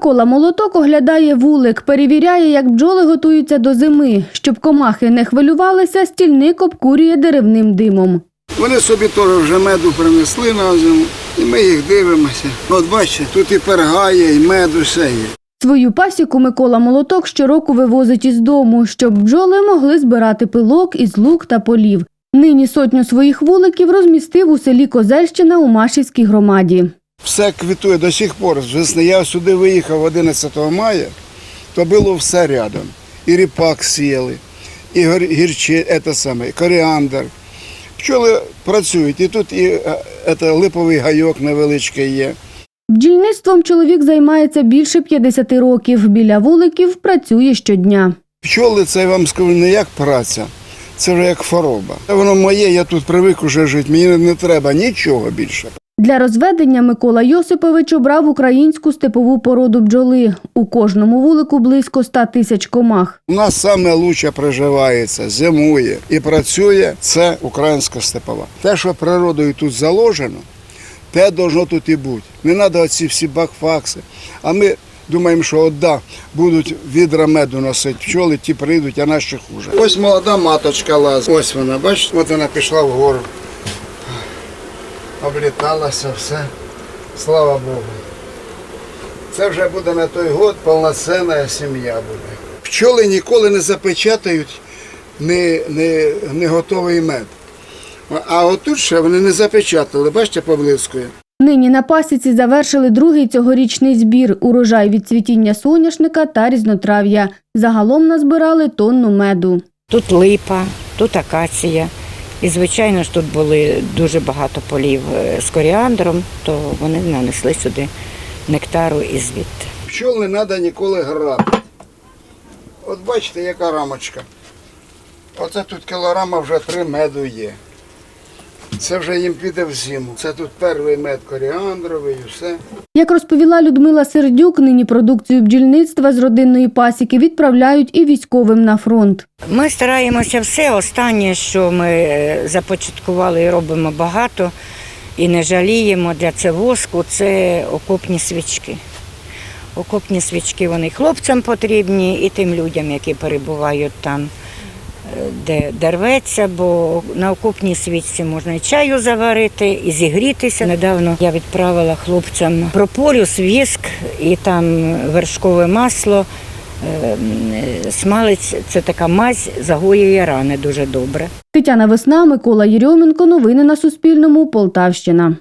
Микола Молоток оглядає вулик, перевіряє, як бджоли готуються до зими. Щоб комахи не хвилювалися, стільник обкурює деревним димом. Вони собі теж вже меду принесли на зиму, і ми їх дивимося. От бачите, тут і перга є, і мед, усе є. Свою пасіку Микола Молоток щороку вивозить із дому, щоб бджоли могли збирати пилок із лук та полів. Нині сотню своїх вуликів розмістив у селі Козельщина у Машівській громаді. Все квітує до сих пор. З весни я сюди виїхав 11 мая, то було все рядом. І ріпак сіяли, і гірчі, це саме, і коріандр. Пчоли працюють, і тут і це, липовий гайок невеличкий є. Бджільництвом чоловік займається більше 50 років. Біля вуликів працює щодня. Пчоли це я вам скажу не як праця, це вже як хвороба. Воно моє, я тут привик уже жити, мені не треба нічого більше. Для розведення Микола Йосипович обрав українську степову породу бджоли. У кожному вулику близько 100 тисяч комах. У нас саме лучше проживається, зимує і працює це українська степова. Те, що природою тут заложено, те должно тут і бути. Не треба оці всі бакфакси. А ми думаємо, що от да, будуть відра меду носити пчоли, ті прийдуть, а наші хуже. Ось молода маточка лазить. Ось вона, бачите, от вона пішла вгору. Обліталася все. Слава Богу. Це вже буде на той год повноцінна сім'я буде. Пчоли ніколи не запечатають не, не, не готовий мед. А отут ще вони не запечатали, бачите, поблискує. Нині на пасіці завершили другий цьогорічний збір – урожай від цвітіння соняшника та різнотрав'я. Загалом назбирали тонну меду. Тут липа, тут акація. І, звичайно ж, тут були дуже багато полів е, з коріандром, то вони нанесли сюди нектару і звідти. Пчол не треба ніколи грати. От бачите, яка рамочка. Оце тут кілограма вже три меду є. Це вже їм піде в зиму. Це тут перший мед коріандровий і все. Як розповіла Людмила Сердюк, нині продукцію бджільництва з родинної пасіки відправляють і військовим на фронт. Ми стараємося все. Останнє, що ми е, започаткували і робимо багато, і не жаліємо для це воску, це окопні свічки. Окопні свічки вони хлопцям потрібні, і тим людям, які перебувають там, де, де рветься, бо на окопній свічці можна і чаю заварити, і зігрітися. Недавно я відправила хлопцям прополюс, віск і там вершкове масло. Е, Смалець це така мазь, загоює рани дуже добре. Тетяна Весна, Микола Єрьоменко. Новини на Суспільному. Полтавщина.